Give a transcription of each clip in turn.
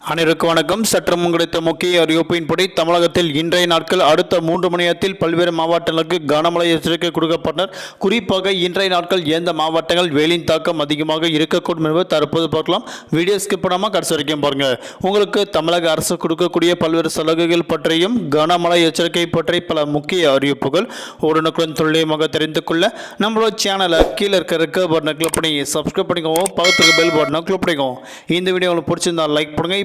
அனைவருக்கும் வணக்கம். சற்றம் கிடைத்த முக்கிய அறிவிப்பின்படி தமிழகத்தில் இன்றைய நாட்கள் அடுத்த மூன்று மணி நேரத்தில் பல்வேறு மாவட்டங்களுக்கு கனமழை எச்சரிக்கை கொடுக்கப்பட்டனர். குறிப்பாக இன்றைய நாட்கள் எந்த மாவட்டங்கள் வெயிலின் தாக்கம் அதிகமாக இருக்கக்கூடும் என்பது தற்போது பார்க்கலாம். வீடியோ ஸ்கிப் பண்ணாமல் கடைசி வரைக்கும் பாருங்க. உங்களுக்கு தமிழக அரசு கொடுக்கக்கூடிய பல்வேறு சலுகைகள் பற்றியும் கனமழை எச்சரிக்கை பற்றி பல முக்கிய அறிவிப்புகள் உடனுக்குடன் துல்லியமாக தெரிந்து கொள்ள நம்மளோட சேனலை கீழே இருக்க இருக்க பட்டனை கிளிக் பண்ணி சப்ஸ்கிரைப் பண்ணிக்கோங்க. பக்கத்துக்கு பெல் பட்டனை கிளிக் பண்ணிக்கோங்க. இந்த வீடியோ உங்களுக்கு பிடிச்சிருந்தா லைக் பண்ணுங்க.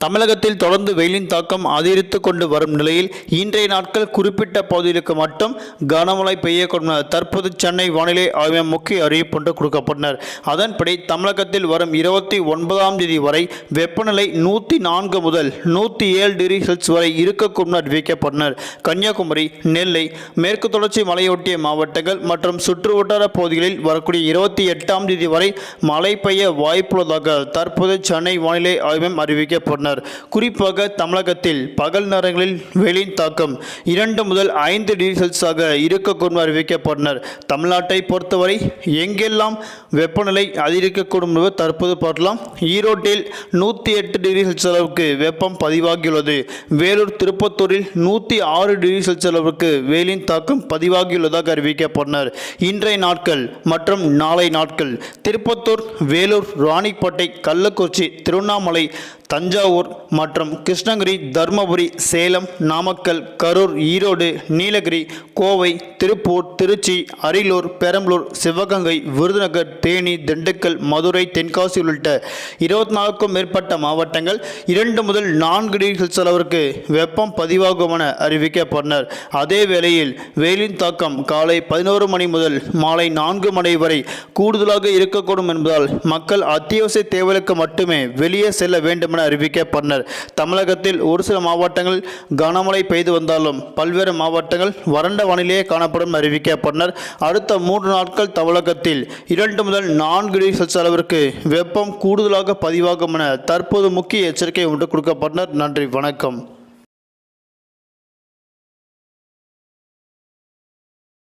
தமிழகத்தில் தொடர்ந்து வெயிலின் தாக்கம் அதிகரித்து கொண்டு வரும் நிலையில் இன்றைய நாட்கள் குறிப்பிட்ட பகுதிகளுக்கு மட்டும் கனமழை பெய்யக்கூடும் தற்போது சென்னை வானிலை ஆய்வு முக்கிய அறிவிப்பு ஒன்று கொடுக்கப்பட்டனர் அதன்படி தமிழகத்தில் வரும் இருபத்தி ஒன்பதாம் தேதி வரை வெப்பநிலை நூற்றி நான்கு முதல் நூற்றி ஏழு டிகிரி செல்சியஸ் வரை இருக்கக்கூடும் அறிவிக்கப்பட்டனர் கன்னியாகுமரி நெல்லை மேற்கு தொடர்ச்சி மலையொட்டிய மாவட்டங்கள் மற்றும் சுற்று வட்டார பகுதிகளில் வரக்கூடிய இருபத்தி எட்டாம் தேதி வரை மழை பெய்ய வாய்ப்புள்ளதாக தற்போது சென்னை வானிலை ஆய்வம் அறிவிக்கப்பட்டனர் குறிப்பாக தமிழகத்தில் பகல் நேரங்களில் வெளியின் தாக்கம் இரண்டு முதல் ஐந்து டிகிரி செல்சியஸாக இருக்கக்கூடும் அறிவிக்கப்பட்டனர். தமிழ்நாட்டை பொறுத்தவரை எங்கெல்லாம் வெப்பநிலை அதிகரிக்கக்கூடும் என்பது தற்போது பார்க்கலாம். ஈரோட்டில் நூற்றி எட்டு டிகிரி செல்சியஸ் அளவுக்கு வெப்பம் பதிவாகியுள்ளது. வேலூர் திருப்பத்தூரில் நூற்றி ஆறு டிகிரி செல்சியஸ் அளவுக்கு வெயிலின் தாக்கம் பதிவாகியுள்ளதாக அறிவிக்கப்பட்டனர். இன்றைய நாட்கள் மற்றும் நாளை நாட்கள் திருப்பத்தூர் வேலூர் ராணிப்பேட்டை கள்ளக்குறிச்சி திருவண்ணாமலை தஞ்சாவூர் மற்றும் கிருஷ்ணகிரி தருமபுரி சேலம் நாமக்கல் கரூர் ஈரோடு நீலகிரி கோவை திருப்பூர் திருச்சி அரியலூர் பெரம்பலூர் சிவகங்கை விருதுநகர் தேனி திண்டுக்கல் மதுரை தென்காசி உள்ளிட்ட இருபத்தி நாலுக்கும் மேற்பட்ட மாவட்டங்கள் இரண்டு முதல் நான்கு டிகிரி செலவிற்கு வெப்பம் பதிவாகும் என அறிவிக்கப்பட்டனர். அதே வேளையில் வெயிலின் தாக்கம் காலை பதினோரு மணி முதல் மாலை நான்கு மணி வரை கூடுதலாக இருக்கக்கூடும் என்பதால் மக்கள் அத்தியாவசிய தேவைகளுக்கு மட்டுமே வெளியே செல்ல வேண்டும் என அறிவிக்கப்பட்டனர் தமிழகத்தில் ஒரு சில மாவட்டங்கள் கனமழை பெய்து வந்தாலும் பல்வேறு மாவட்டங்கள் வறண்ட வானிலையே காணப்படும் அறிவிக்க அறிவிக்கப்பட்டனர் அடுத்த மூன்று நாட்கள் தமிழகத்தில் இரண்டு முதல் நான்கு டிகிரி செல்சியஸ் அளவிற்கு வெப்பம் கூடுதலாக பதிவாகும் என தற்போது முக்கிய எச்சரிக்கை ஒன்று கொடுக்கப்பட்டனர் நன்றி வணக்கம்.